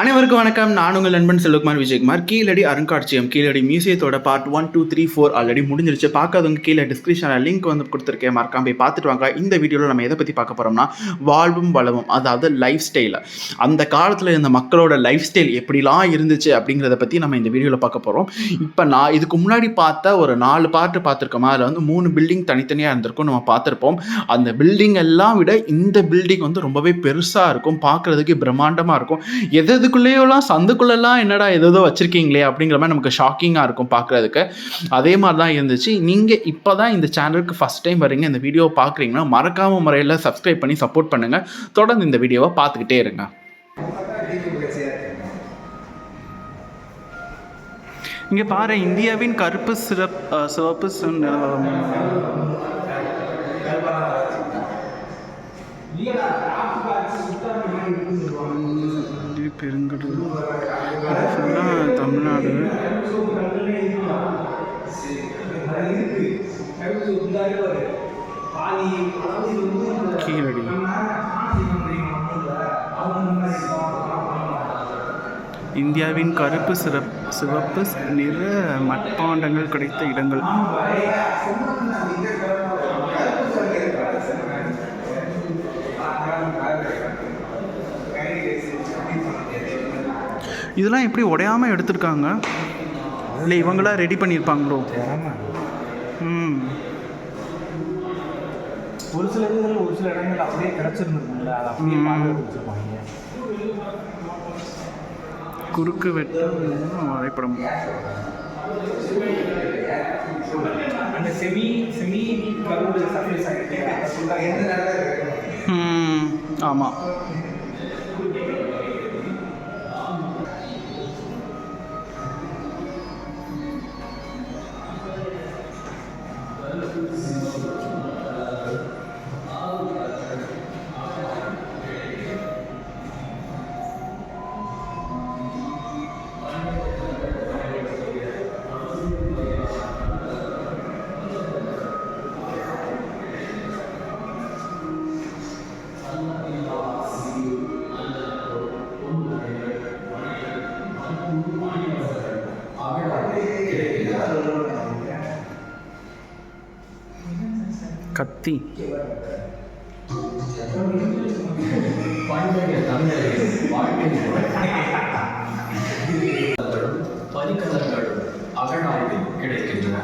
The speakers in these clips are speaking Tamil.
அனைவருக்கும் வணக்கம். நான் உங்கள் நண்பன் செல்வகுமார் விஜயகுமார். கீழடி அருங்காட்சியகம் Keezhadi மியூசியத்தோட part one two three four already முடிஞ்சிருச்சு. பார்க்காதவங்க கீழே டிஸ்கிரிப்ஷனில் லிங்க் வந்து கொடுத்துருக்கேன். மறக்காம போய் பார்த்துட்டு வாங்க. இந்த வீடியோவில் நம்ம எதை பற்றி பார்க்க போகிறோம்னா வாழ்வும் வளமும் அதாவது லைஃப் ஸ்டைல் அந்த காலத்தில் இருந்த மக்களோட லைஃப் ஸ்டைல் எப்படிலாம் இருந்துச்சு அப்படிங்கிறத பற்றி நம்ம இந்த வீடியோவில் பார்க்க போகிறோம் இப்போ நான் இதுக்கு முன்னாடி பார்த்த ஒரு நாலு பார்ட்டு பார்த்துருக்கோமா? அதில் வந்து மூணு பில்டிங் தனித்தனியாக இருந்திருக்கும் நம்ம பார்த்துருப்போம். அந்த பில்டிங் எல்லாம் விட இந்த பில்டிங் வந்து ரொம்பவே பெருசாக இருக்கும். பார்க்குறதுக்கு பிரம்மாண்டமாக இருக்கும். எது இதுக்குள்ளேயோலாம் சந்துக்குள்ளெல்லாம் என்னடா ஏதோ வச்சுருக்கீங்களே அப்படிங்கிற மாதிரி நமக்கு ஷாக்கிங்காக இருக்கும் பார்க்குறதுக்கு அதே மாதிரி தான் இருந்துச்சு. நீங்கள் இப்போ தான் இந்த சேனலுக்கு ஃபஸ்ட் டைம் வரீங்க இந்த வீடியோவை பார்க்குறீங்கன்னா மறக்காம முறையில் சப்ஸ்கிரைப் பண்ணி சப்போர்ட் பண்ணுங்கள் தொடர்ந்து இந்த வீடியோவை பார்த்துக்கிட்டே இருங்க. இங்கே பாரு இந்தியாவின் கருப்பு சிறப் சிவப்பு நிலவரம். பெருங்கடல். இது ஃபுல்லாக தமிழ்நாடு. கீழடி. இந்தியாவின் கருப்பு சிறப் சிவப்பு நிற மட்பாண்டங்கள் கிடைத்த இடங்கள். இதெல்லாம் எப்படி உடையாம எடுத்திருக்காங்க? இல்லை இவங்களா ரெடி பண்ணியிருப்பாங்களோ? ம். ஒரு சில இதுகள் ஒரு சில இடங்கள் அப்படியே கிடைச்சிருந்துருக்கும்ல. அதை அப்படியே வச்சிருப்பாங்க. குறுக்கு வெட்டு வரைபடம். அந்த செமி செமி கருடு சர்ஃபேஸ் ஆகிட்டு ஆமாம் கத்தி. பரிகலங்களும் அகழாய்வில் கிடைக்கின்றன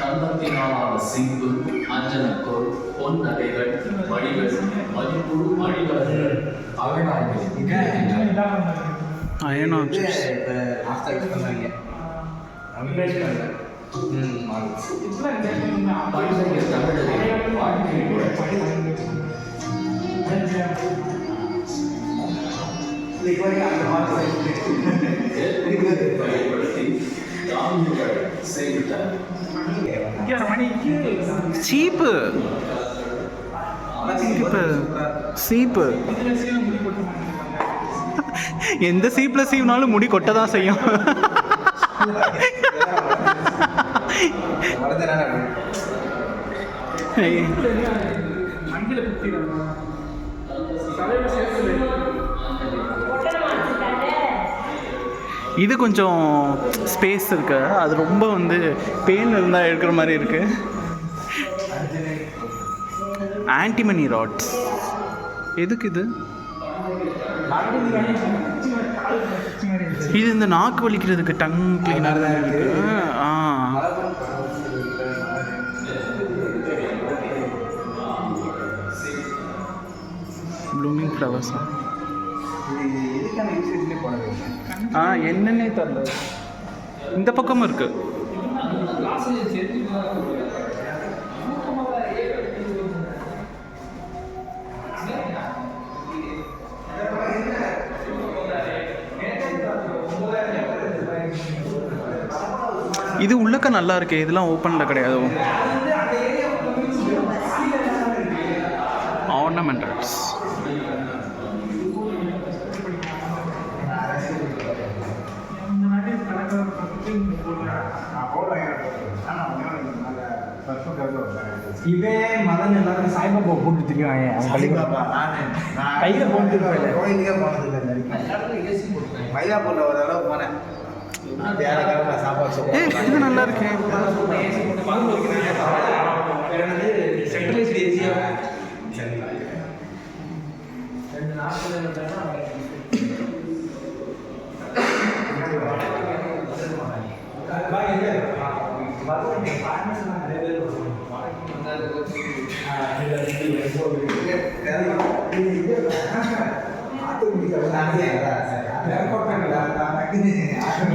தந்தத்தினாலான சிம்பு அஞ்சனக்கோள் பொன் நகைகள் மணிகள் மதிப்புழு மணிவர்கள் அகழாய்வில் கிடைக்கின்றன அயன் ஆப்ஜெக்ட்ஸ் பண்டைய தமிழரின் வாழ்க்கை சீப்பு. சீப்பு. எந்த சீப்ல சீவ்னாலும் முடி கொட்டதான் செய்யும் மஞ்சள் குத்தி தலையில சேர்த்து இது கொஞ்சம் ஸ்பேஸ் இருக்கு. அது ரொம்ப வந்து பெயின் இருந்தால் எடுக்கிற மாதிரி இருக்கு. ஆன்டிமனி ராட்ஸ் எதுக்கு இது? இது இந்த நாக்கு வலிக்கிறதுக்கு டங் கிளீனர் இருக்கு. ஆ. ப்ளூமிங் ஃப்ளவர்ஸா ஆ என்னன்னே தெரியல. இந்த பக்கமும் இருக்கு. இது உள்ளக்க நல்லா இருக்கு இதெல்லாம் ஓப்பனில் கிடையாது. ஆர்னமெண்டல்ஸ் இவன் மதன் எல்லாரும் சாய்பாபா போட்டு தெரியும் கையில போட்டு போனது இல்லை. மயிலாப்பூர்ல போனேன் வேற கிழமை சாப்பாடு ஏ இது நல்லா இருக்கே சென்ட்ரலைஸ்டு ஏசியா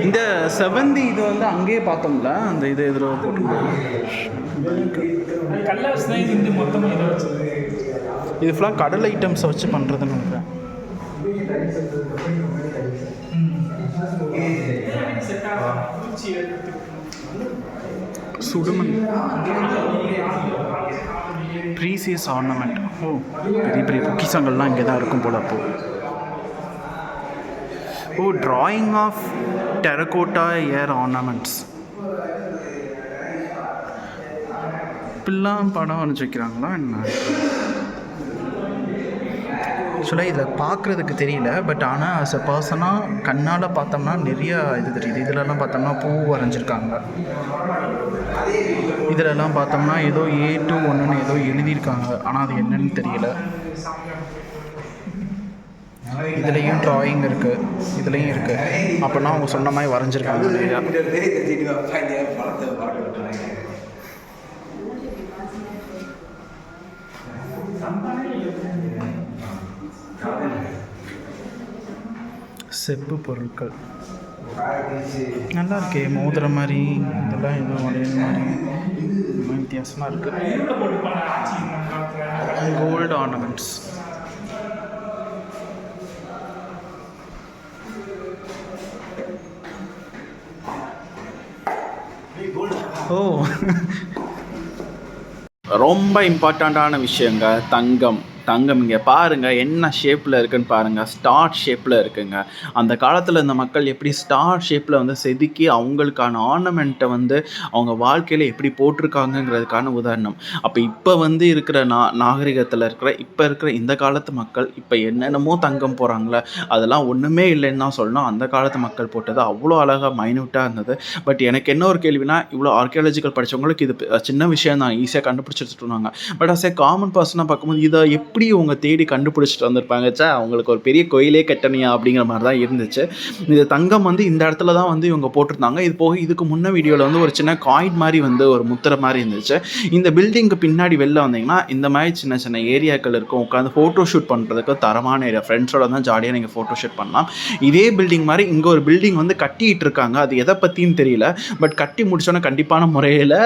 இந்த செவந்தி இது வந்து அங்கேயே பார்த்தோம்ல அந்த இது தான் இது ஃபுல்லாக கடல் ஐட்டம்ஸை வச்சு பண்ணுறதுன்னு நினைக்கிறேன். சுடுமண். ப்ரீசியஸ் ஆர்னமெண்ட் ஓ பெரிய பெரிய பொக்கிஷங்கள்லாம் இங்கே தான் இருக்கும் போல அப்போ. ஓ drawing of terracotta ear ornaments இப்படிலாம் படம் வரைஞ்சி வைக்கிறாங்களா என்ன? ஆக்சுவலாக இதில் பார்க்குறதுக்கு தெரியல பட் ஆனால் ஆஸ் அ பர்சனாக கண்ணால் பார்த்தோம்னா நிறைய இது தெரியுது. இதிலலாம் பார்த்தோம்னா பூ வரைஞ்சிருக்காங்க. இதிலலாம் பார்த்தோம்னா ஏதோ ஏ டூ ஒன்றுன்னு ஏதோ எழுதியிருக்காங்க. ஆனால் அது என்னன்னு தெரியல. இதுலேயும் ட்ராயிங் இருக்குது இதுலேயும் இருக்குது அப்படின்னா அவங்க சொன்ன மாதிரி வரைஞ்சிருக்காங்க. செப்பு பொருட்கள். நல்லா இருக்கே மோதிரம் மாதிரி. இதெல்லாம் எதுவும் வளையல் மாதிரி வித்தியாசமாக இருக்குது கோல்டு ஆர்னமெண்ட்ஸ் ஓ. ரொம்ப இம்பார்ட்டண்ட்டான விஷயங்க தங்கம். தங்கம் இங்கே பாருங்கள் என்ன ஷேப்பில் இருக்குன்னு பாருங்கள் ஸ்டார் ஷேப்பில் இருக்குங்க. அந்த காலத்தில் இந்த மக்கள் எப்படி ஸ்டார் ஷேப்பில் வந்து செதுக்கி அவங்களுக்கான ஆர்னமெண்ட்டை வந்து அவங்க வாழ்க்கையில் எப்படி போட்டிருக்காங்கங்கிறதுக்கான உதாரணம். அப்போ இப்போ வந்து இருக்கிற நா நாகரிகத்தில் இருக்கிற இப்போ இருக்கிற இந்த காலத்து மக்கள் இப்போ என்னென்னமோ தங்கம் போகிறாங்களே அதெல்லாம் ஒன்றுமே இல்லைன்னு தான் சொல்லணும். அந்த காலத்து மக்கள் போட்டது அவ்வளோ அழகாக மைன்யூட்டாக இருந்தது. பட் எனக்கு என்ன ஒரு கேள்வினா இவ்வளோ ஆர்கியாலஜிக்கல் படித்தவங்களுக்கு இது சின்ன விஷயம் தான் ஈஸியாக கண்டுபிடிச்சிட்டு இருந்தாங்க பட் அஸ் ஏ காமன் பர்சனாக பார்க்கும்போது இதை எப்படி எப்படி அவங்க தேடி கண்டுபிடிச்சிட்டு வந்திருப்பாங்க? சே அவங்களுக்கு ஒரு பெரிய கோயிலே கட்டணியா அப்படிங்கிற மாதிரி தான் இருந்துச்சு. இது தங்கம் வந்து இந்த இடத்துல தான் வந்து இவங்க போட்டிருந்தாங்க. இது போக இதுக்கு முன்ன வீடியோவில் வந்து ஒரு சின்ன காயின் மாதிரி வந்து ஒரு முத்திரை மாதிரி இருந்துச்சு. இந்த பில்டிங்க்கு பின்னாடி வெளில வந்தீங்கன்னா இந்த மாதிரி சின்ன சின்ன ஏரியாக்கள் இருக்கும். உட்காந்து ஃபோட்டோ ஷூட் பண்ணுறதுக்கு தரமான ஏரியா ஃப்ரெண்ட்ஸோட தான் ஜாலியாக நீங்கள் ஃபோட்டோ ஷூட் பண்ணலாம். இதே பில்டிங் மாதிரி இங்கே ஒரு பில்டிங் வந்து கட்டிட்டு இருக்காங்க. அது எதை பற்றியும் தெரியல. பட் கட்டி முடிச்சோன்னே கண்டிப்பான முறையில்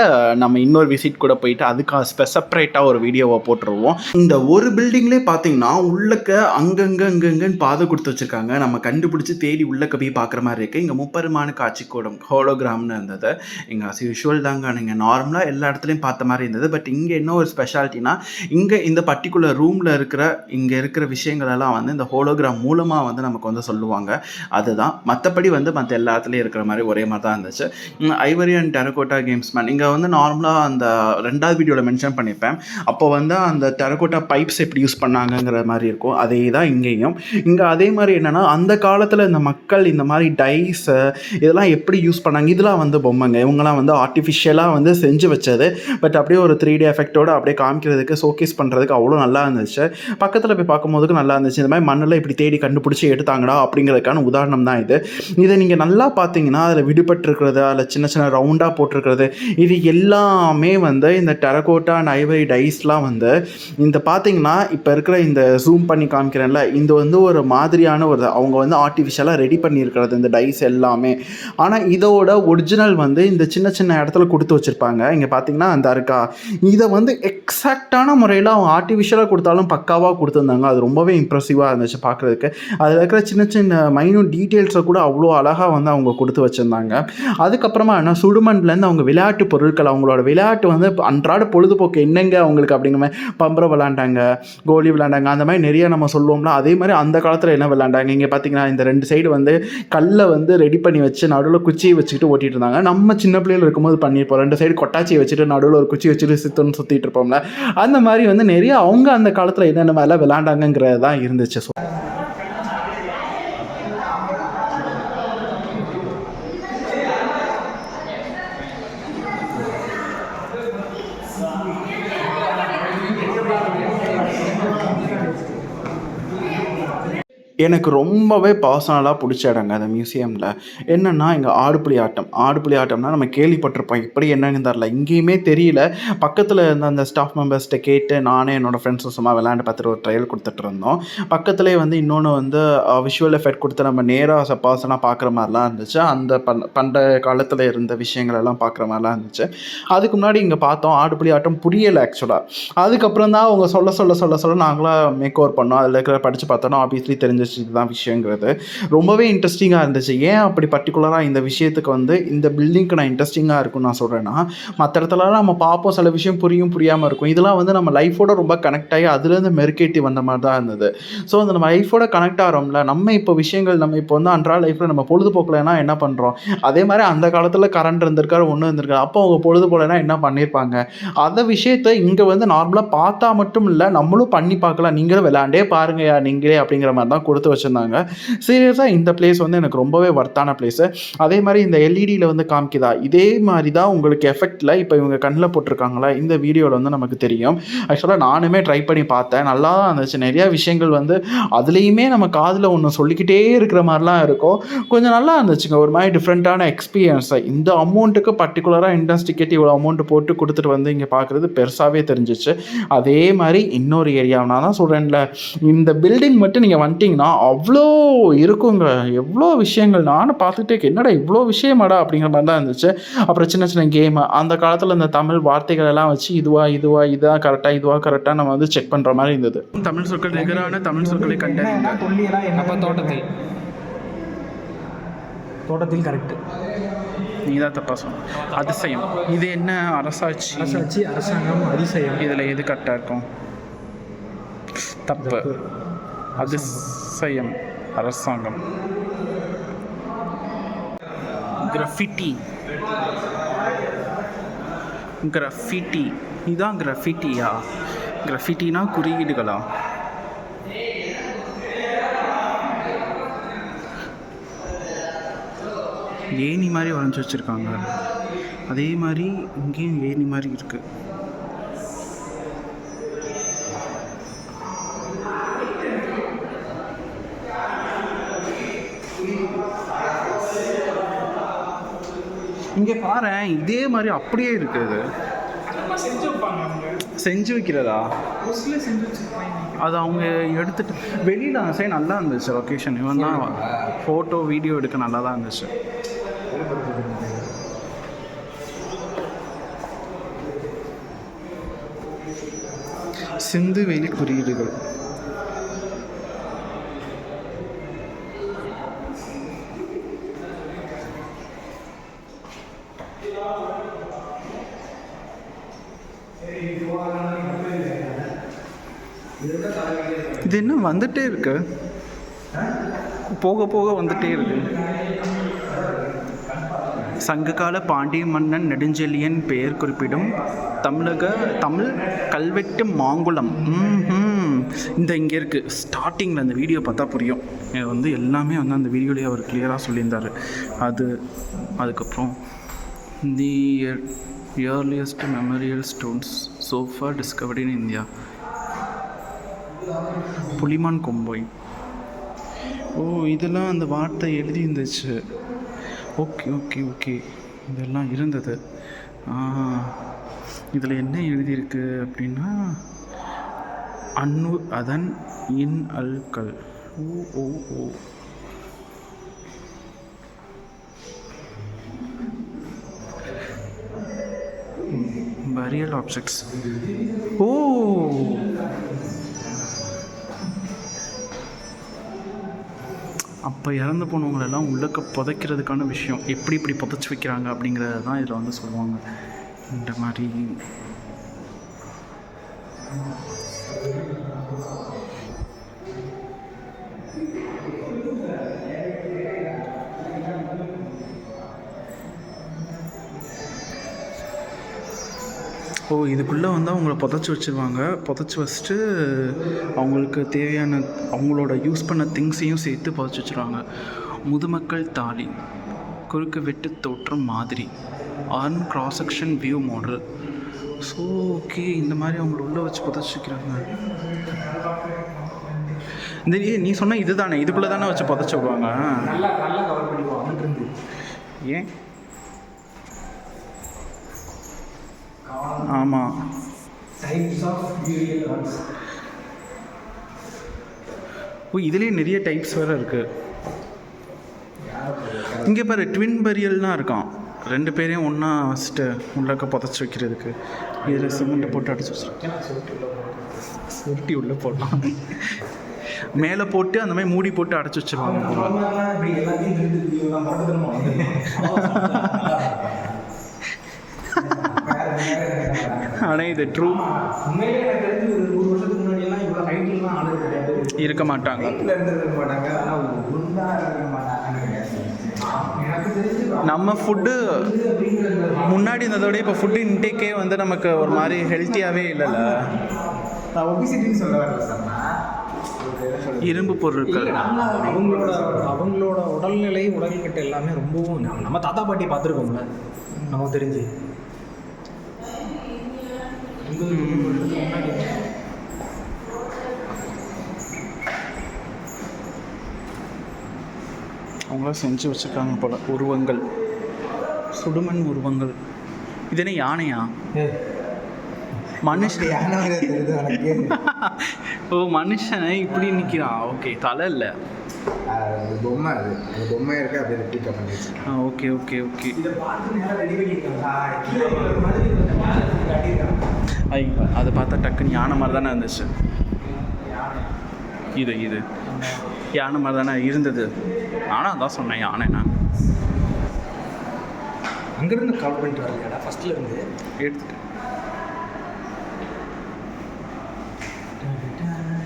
நம்ம இன்னொரு விசிட் கூட போயிட்டு அதுக்காக ஸ்பெசப்ரேட்டாக ஒரு வீடியோவை போட்டுருவோம். இந்த ஒரு பில்டிங்லேயே பார்த்தீங்கன்னா உள்ளக்க அங்கங்க அங்கங்கன்னு பாதை கொடுத்து வச்சிருக்காங்க. நம்ம கண்டுபிடிச்சி தேடி உள்ளக்க போய் பார்க்குற மாதிரி இருக்குது இங்கே முப்பெருமான காட்சி கூடம் ஹோலோகிராம்னு இருந்தது. இங்கே அஸ் யூஷுவல் தாங்க நீங்கள் நார்மலாக எல்லா இடத்துலையும் பார்த்த மாதிரி இருந்தது. பட் இங்கே என்ன ஒரு ஸ்பெஷாலிட்டினா இங்கே இந்த பர்டிகுலர் ரூமில் இருக்கிற இங்கே இருக்கிற விஷயங்களெல்லாம் வந்து இந்த ஹோலோகிராம் மூலமாக வந்து நமக்கு வந்து சொல்லுவாங்க. அதுதான். மற்றபடி வந்து மற்ற எல்லா இடத்துலையும் இருக்கிற மாதிரி ஒரே மாதிரி தான் இருந்துச்சு ivory and terracotta games man இங்கே வந்து நார்மலாக அந்த ரெண்டாவது வீடியோவில் மென்ஷன் பண்ணியிருப்பேன் அப்போ வந்து அந்த டெரகோட்டா பைப்ஸ் எப்படி யூஸ் பண்ணாங்கங்கிற மாதிரி இருக்கும். அதே தான் இங்கேயும். இங்கே அதே மாதிரி என்னென்னா அந்த காலத்தில் இந்த மக்கள் இந்த மாதிரி டைஸு இதெல்லாம் எப்படி யூஸ் பண்ணாங்க? இதெல்லாம் வந்து பொம்மைங்க. இவங்கெல்லாம் வந்து ஆர்டிஃபிஷியலாக வந்து செஞ்சு வச்சது. பட் அப்படியே ஒரு த்ரீ டி எஃபெக்டோடு அப்படியே காமிக்கிறதுக்கு ஷோகேஸ் பண்ணுறதுக்கு அவ்வளோ நல்லா இருந்துச்சு. பக்கத்தில் போய் பார்க்கும்போதுக்கு நல்லா இருந்துச்சு. இந்த மாதிரி மண்ணில் இப்படி தேடி கண்டுபிடிச்சி எடுத்தாங்கடா அப்படிங்கிறதுக்கான உதாரணம் தான் இது. இதை நீங்கள் நல்லா பார்த்தீங்கன்னா அதில் விடுபட்டிருக்கிறது அதில் சின்ன சின்ன ரவுண்டாக போட்டிருக்கிறது இது எல்லாமே வந்து இந்த டெரகோட்டா அண்ட் ஐவரி டைஸ்லாம் வந்து இந்த பார்த்தீங்கன்னா இப்போ இருக்கிற இந்த ஜூம் பண்ணி காமிக்கிறேன்ல இது வந்து ஒரு மாதிரியான ஒரு அவங்க வந்து ஆர்டிஃபிஷியலாக ரெடி பண்ணியிருக்கிறது இந்த டைஸ் எல்லாமே. ஆனால் இதோட ஒரிஜினல் வந்து இந்த சின்ன சின்ன இடத்துல கொடுத்து வச்சுருப்பாங்க. இங்கே பார்த்தீங்கன்னா அந்த இருக்கா இதை வந்து எக்ஸாக்டான முறையில் அவங்க ஆர்டிஃபிஷியலாக கொடுத்தாலும் பக்காவாக கொடுத்துருந்தாங்க. அது ரொம்பவே இம்ப்ரெசிவாக இருந்துச்சு பார்க்குறதுக்கு அதில் இருக்கிற சின்ன சின்ன மைனூட் டீட்டெயில்ஸை கூட அவ்வளோ அழகாக வந்து அவங்க கொடுத்து வச்சுருந்தாங்க. அதுக்கப்புறமா என்ன சுடுமண்லேருந்து அவங்க விளையாட்டு பொருட்கள் அவங்களோட விளையாட்டு வந்து அன்றாட பொழுதுபோக்கு என்னங்க அவங்களுக்கு அப்படிங்கிற மாதிரி பம்பரம் விளாண்டாங்க கோலி விளாண்டாங்க அந்த மாதிரி நிறைய நம்ம சொல்லுவோம்னா அதே மாதிரி அந்த காலத்தில் என்ன விளாண்டாங்க இங்கே பார்த்தீங்கன்னா இந்த ரெண்டு சைடு வந்து கல்லை வந்து ரெடி பண்ணி வச்சு நடுவில் குச்சியை வச்சுக்கிட்டு ஓட்டிட்டு இருந்தாங்க. நம்ம சின்ன பிள்ளைகள் இருக்கும்போது பண்ணியிருப்போம். ரெண்டு சைடு கொட்டாச்சியை வச்சுட்டு நடுவில் ஒரு குச்சி வச்சுட்டு சுத்தணும் சுற்றிட்டு இருப்போம்ல. அந்த மாதிரி வந்து நிறைய அவங்க அந்த காலத்தில் என்னென்ன மாதிரிலாம் விளையாண்டாங்கங்கிறது தான் இருந்துச்சு. ஸோ எனக்கு ரொம்பவே பர்சனலாக பிடிச்ச இடங்க அந்த மியூசியமில் என்னென்னா இங்கே ஆடுபுலி ஆட்டம். ஆடுபுலி ஆட்டம்னா நம்ம கேள்விப்பட்டிருப்போம். இப்படி என்னன்னு தெரில இங்கேயுமே தெரியல. பக்கத்தில் இருந்த அந்த ஸ்டாஃப் மெம்பர்ஸ்கிட்ட கேட்டு நானே என்னோடய ஃப்ரெண்ட்ஸும் சும்மா விளையாண்டு பார்த்துட்டு ஒரு ட்ரையல் கொடுத்துட்டு இருந்தோம். பக்கத்துலேயே வந்து இன்னொன்று வந்து விஷுவல் எஃபெக்ட் கொடுத்து நம்ம நேராக பர்சனாக பார்க்குற மாதிரிலாம் இருந்துச்சு. அந்த பண் பண்டைய காலத்தில் இருந்த விஷயங்கள் எல்லாம் பார்க்குற மாதிரிலாம் இருந்துச்சு. அதுக்கு முன்னாடி இங்கே பார்த்தோம் ஆடுபுலி ஆட்டம் புரியலை ஆக்சுவலாக அதுக்கப்புறம் தான் அவங்க சொல்ல சொல்ல சொல்ல சொல்ல நாங்களாம் மேக் ஓவர் பண்ணோம். அதில் இருக்கிற படித்து பார்த்தோன்னா ஆப்வியஸ்லி தெரிஞ்சிச்சு. இதுதான் விஷயங்கிறது. ரொம்பவே இன்ட்ரெஸ்டிங்காக இருந்துச்சு. ஏன் அப்படி பர்டிகுலராக இந்த விஷயத்துக்கு வந்து இந்த பில்டிங்க்கு நான் இன்ட்ரெஸ்டிங்காக இருக்கும்னு நான் சொல்கிறேன்னா மற்ற இடத்துலலாம் நம்ம பார்ப்போம். சில விஷயம் புரியும் புரியாமல் இருக்கும். இதெல்லாம் வந்து நம்ம லைஃபோட ரொம்ப கனெக்ட் ஆகி அதுலேருந்து மெருக்கேட்டி வந்த மாதிரி தான் இருந்தது. ஸோ அந்த நம்ம லைஃபோட கனெக்ட் ஆகிறோம்ல நம்ம இப்போ விஷயங்கள் நம்ம இப்போ வந்து அன்றாட லைஃப்பில் நம்ம பொழுதுபோக்கலைன்னா என்ன பண்ணுறோம் அதே மாதிரி அந்த காலத்தில் கரண்ட் இருந்திருக்காரு ஒன்று இருந்திருக்காரு அப்போ அவங்க பொழுதுபோலைனா என்ன பண்ணியிருப்பாங்க அந்த விஷயத்தை இங்கே வந்து நார்மலாக பார்த்தா மட்டும் இல்லை நம்மளும் பண்ணி பார்க்கலாம். நீங்களும் விளாண்டே பாருங்கயா நீங்களே அப்படிங்கிற மாதிரி தான் கொடுத்து வச்சுருந்தாங்க. சீரியஸாக இந்த பிளேஸ் வந்து எனக்கு ரொம்பவே ஒர்த்தான பிளேஸு அதே மாதிரி இந்த எல்இடியில் வந்து காமிக்குதா? இதே மாதிரி தான் உங்களுக்கு எஃபெக்டில் இப்போ இவங்க கண்ணில் போட்டிருக்காங்களா? இந்த வீடியோவில் வந்து நமக்கு தெரியும். ஆக்சுவலாக நானுமே ட்ரை பண்ணி பார்த்தேன். நல்லா தான் இருந்துச்சு. நிறையா விஷயங்கள் வந்து அதுலேயுமே நம்ம காதில் ஒன்று சொல்லிக்கிட்டே இருக்கிற மாதிரிலாம் இருக்கும். கொஞ்சம் நல்லா இருந்துச்சுங்க. ஒரு மாதிரி டிஃப்ரெண்ட்டான எக்ஸ்பீரியன்ஸை இந்த அமௌண்ட்டுக்கு பர்டிகுலராக இன்ட்ரெஸ்ட் டிக்கெட் இவ்வளோ அமௌண்ட் போட்டு கொடுத்துட்டு வந்து இங்கே பார்க்குறது பெருசாகவே தெரிஞ்சிச்சு. அதே மாதிரி இன்னொரு ஏரியா நான் தான் சொல்கிறேன்ல இந்த பில்டிங் மட்டும் நீங்கள் வந்துட்டிங்கன்னா அவ்வளோ இருக்குங்க. எவ்வளோ விஷயங்கள். நானும் பார்த்துட்டே இருக்கேன். என்னடா இவ்வளோ விஷயமாடா? அப்படிங்கிற மாதிரி தான் இருந்துச்சு. அப்புறம் சின்ன சின்ன கேமு அந்த காலத்தில் இந்த தமிழ் வார்த்தைகள் எல்லாம் வச்சு இதுவா இதுவா இதா கரெக்டாக இதுவா கரெக்டாக நம்ம வந்து செக் பண்ணுற மாதிரி இருந்தது. தமிழ் சொற்கள் நிகரான தமிழ் சொற்களை அப்போ தோட்டத்தில். தோட்டத்தில் கரெக்டு நீ தான் தப்பாக சொன்ன. அதிசயம். இது என்ன அரசாட்சி? அரசாட்சி அரசாங்கம் அதிசயம். இதில் எது கரெக்டாக இருக்கும்? தப்பு. அதிசயம் அரசாங்கம். கிரஃபிட்டி. கிரஃபிட்டி. இதான் கிரஃபிட்டியா? கிரஃபிட்டினா குறியீடுகளா? ஏணி மாதிரி வரைஞ்சி வச்சுருக்காங்க. அதே மாதிரி இங்கேயும் ஏணி மாதிரி இருக்குது இங்கே பாரேன் இதே மாதிரி அப்படியே இருக்குது செஞ்சு வைக்கிறதா? அது அவங்க எடுத்துட்டு வெளியில் சைடு நல்லா இருந்துச்சு லொக்கேஷன் இவன் தான் ஃபோட்டோ வீடியோ எடுக்க நல்லா தான் இருந்துச்சு. சிந்து வெளி குறியீடுகள் இது என்ன வந்துட்டே இருக்கு? போக போக வந்துட்டே இருக்கு. சங்ககால பாண்டிய மன்னன் நெடுஞ்செழியன் பெயர் குறிப்பிடும் தமிழக தமிழ் கல்வெட்டு மாங்குளம். இந்த இங்கே இருக்குது ஸ்டார்டிங்கில் அந்த வீடியோ பார்த்தா புரியும். இது வந்து எல்லாமே வந்து அந்த வீடியோலேயே அவர் கிளியராக சொல்லியிருந்தார். அது அதுக்கப்புறம் the earliest memorial stones so far discovered in India Pulimankombai oh இதெல்லாம் அந்த வார்த்தை எழுதி இருந்துச்சு ஓகே ஓகே ஓகே. இதெல்லாம் இருந்தது. இதில் என்ன எழுதியிருக்கு அப்படின்னா அன்னு அதன் இன் அல்கல் ஓ ஓ ஓ. Real objects. ஓ அப்போ இறந்து போனவங்களெல்லாம் உள்ளக்க புதைக்கிறதுக்கான விஷயம். எப்படி இப்படி புதைச்சி வைக்கிறாங்க அப்படிங்கிறத தான் இதில் வந்து சொல்லுவாங்க. இந்த மாதிரி. ஓ இதுக்குள்ளே வந்து அவங்கள புதைச்சி வச்சுருவாங்க. புதைச்சி வச்சுட்டு அவங்களுக்கு தேவையான அவங்களோட யூஸ் பண்ண திங்ஸையும் சேர்த்து புதைச்சி வச்சுருவாங்க. முதுமக்கள் தாலி குறுக்கு வெட்டு தோற்றம் மாதிரி urn cross section view model so okay இந்த மாதிரி அவங்கள உள்ளே வச்சு புதைச்சி வைக்கிறாங்க இந்த நீ சொன்ன இதுதானே? இதுக்குள்ளே தானே வச்சு புதைச்சி விடுவாங்க? ஏன்? ஆமாம் ஓ இதுலேயே நிறைய டைப்ஸ் வேறு இருக்குது இங்கே பாரு ட்வின் பரியல்லாம் இருக்கான். ரெண்டு பேரையும் ஒன்றா வச்சுட்டு உள்ளக்க புதைச்சி வைக்கிறதுக்கு. இதில் சிமெண்ட்டை போட்டு அடிச்சு வச்சிருக்கேன் சுருட்டி உள்ளே போடலாம் மேலே போட்டு அந்த மாதிரி மூடி போட்டு அடைச்சி வச்சிருவாங்க போல. இப்படி எல்லாத்தையும் திருட்டு வீடியோ தான் படத்துல ஆனால் இது ட்ரூ உண்மையிலே எனக்கு தெரிஞ்சு ஒரு நூறு வருஷத்துக்கு முன்னாடி எல்லாம் இவ்வளோ ஹைட்லாம் ஆளு கிடையாது இருக்க மாட்டாங்க வீட்டில் இருந்திருக்க மாட்டாங்க ஆனால் குண்டா இருக்க மாட்டாங்கன்னு எனக்கு தெரிஞ்சு நம்ம ஃபுட்டு இது முன்னாடி இருந்ததோட இப்போ ஃபுட்டு இன்டேக்கே வந்து நமக்கு ஒரு மாதிரி ஹெல்த்தியாகவே இல்லைல்ல? இரும்பு பொருட்கள். அவங்களோட அவங்களோட உடல்நிலை உடல்கிட்ட எல்லாமே ரொம்பவும் நம்ம- தாத்தா பாட்டி பார்த்துருக்கோம்ல. நமக்கு தெரிஞ்சு. முன்னாடி அவங்களாம் செஞ்சு வச்சுருக்காங்க போல. உருவங்கள். சுடுமண் உருவங்கள். இது என்ன யானையா? மனுஷன். ஓ மனுஷனை இப்படி நிற்கிறான் ஓகே தலை இல்லை. பொம்மை அது. அந்த பொம்மை இருக்கு அப்படியே ரெப்ளிகா பண்ணி ஆ ஓகே ஓகே ஓகே. அதை பார்த்தா டக்குன்னு யானை மாதிரி தானே இருந்துச்சு. இது இது. யானை மாதிரி தானே இருந்தது. நானும் அதான் சொன்னேன் யானை நான் அங்கேருந்து கால் பண்ணிட்டு வரலையாடா? ஃபஸ்ட்டில் இருந்து? எடுத்துட்டு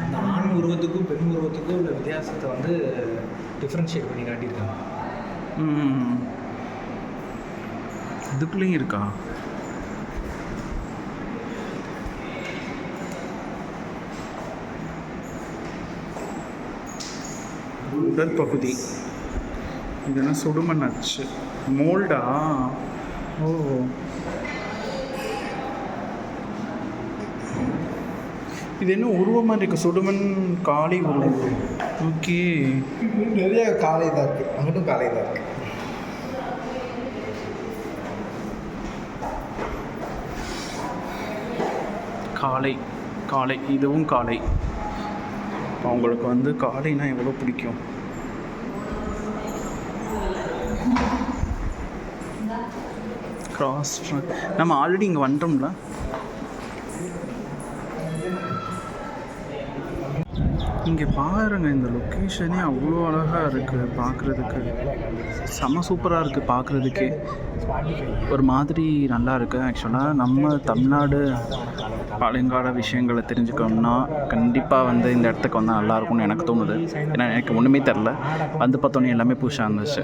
அந்த ஆண் உருவத்துக்கும் பெண் உருவத்துக்கும் உள்ள வித்தியாசத்தை வந்து டிஃப்ரென்ஷியேட் பண்ணி காட்டியிருக்காங்க. இதுக்குள்ளேயும் இருக்கா? உடல் பகுதி. இதெல்லாம் சுடுமண் அச்சு. மோல்டா? ஓ. இது என்ன உருவமாக இருக்குது சுடுமண் காளி உருவம். ஓகே. நிறைய காலை தான் இருக்கு. அங்கிட்டும் காலை தான் இருக்கு. காளை. காளை. இதுவும் காளை. அவங்களுக்கு வந்து காளைனா எவ்வளோ பிடிக்கும்? கிராஸ் நம்ம ஆல்ரெடி இங்கே வந்துட்டோம்ல. இங்கே பாருங்க இந்த லொக்கேஷனே அவ்வளோ அழகாக இருக்குது பார்க்குறதுக்கு செம சூப்பராக இருக்குது பார்க்குறதுக்கே ஒரு மாதிரி நல்லா இருக்குது ஆக்சுவலாக நம்ம தமிழ்நாடு பழங்கால விஷயங்களை தெரிஞ்சுக்கணும்னா கண்டிப்பாக வந்து இந்த இடத்துக்கு வந்தால் நல்லாயிருக்கும்னு எனக்கு தோணுது. ஏன்னா எனக்கு ஒன்றுமே தெரில வந்து பார்த்தோன்னே எல்லாமே புதுசாக இருந்துச்சு.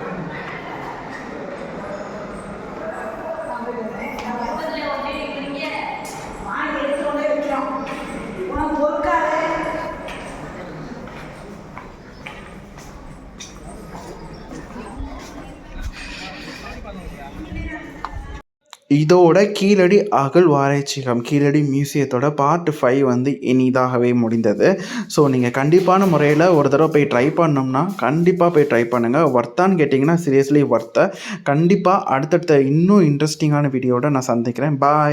இதோட கீழடி அகழ்வாராய்ச்சியகம் கீழடி மியூசியத்தோட பார்ட் ஃபைவ் வந்து இனிதாகவே முடிந்தது. ஸோ நீங்கள் கண்டிப்பான முறையில் ஒரு தடவை போய் ட்ரை பண்ணோம்னா கண்டிப்பாக போய் ட்ரை பண்ணுங்கள் ஒர்த்தான்னு கேட்டிங்கன்னா சீரியஸ்லி ஒர்த்தை கண்டிப்பாக அடுத்தடுத்த இன்னும் இன்ட்ரெஸ்டிங்கான வீடியோட நான் சந்திக்கிறேன். பாய்